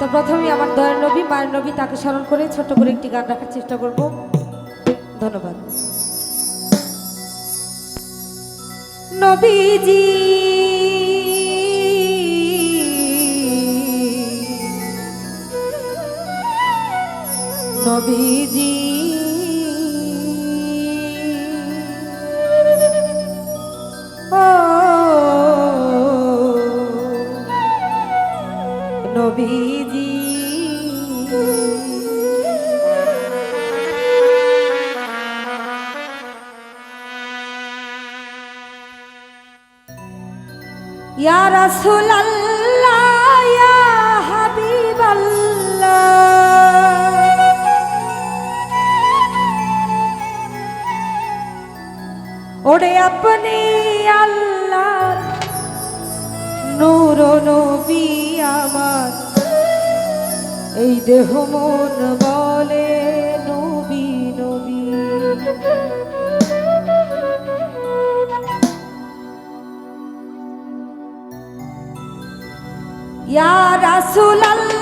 তো প্রথমে আমার দয়ার নবী, মায়ের নবী, তাকে স্মরণ করে ছোট করে একটি গান রাখার চেষ্টা করব। ধন্যবাদ। নবীজি নবীজি ওরে আপনি আল্লাহ নূর নবী আমার। এই দেহ মন বলে ইয়া রাসুলাল্লাহ।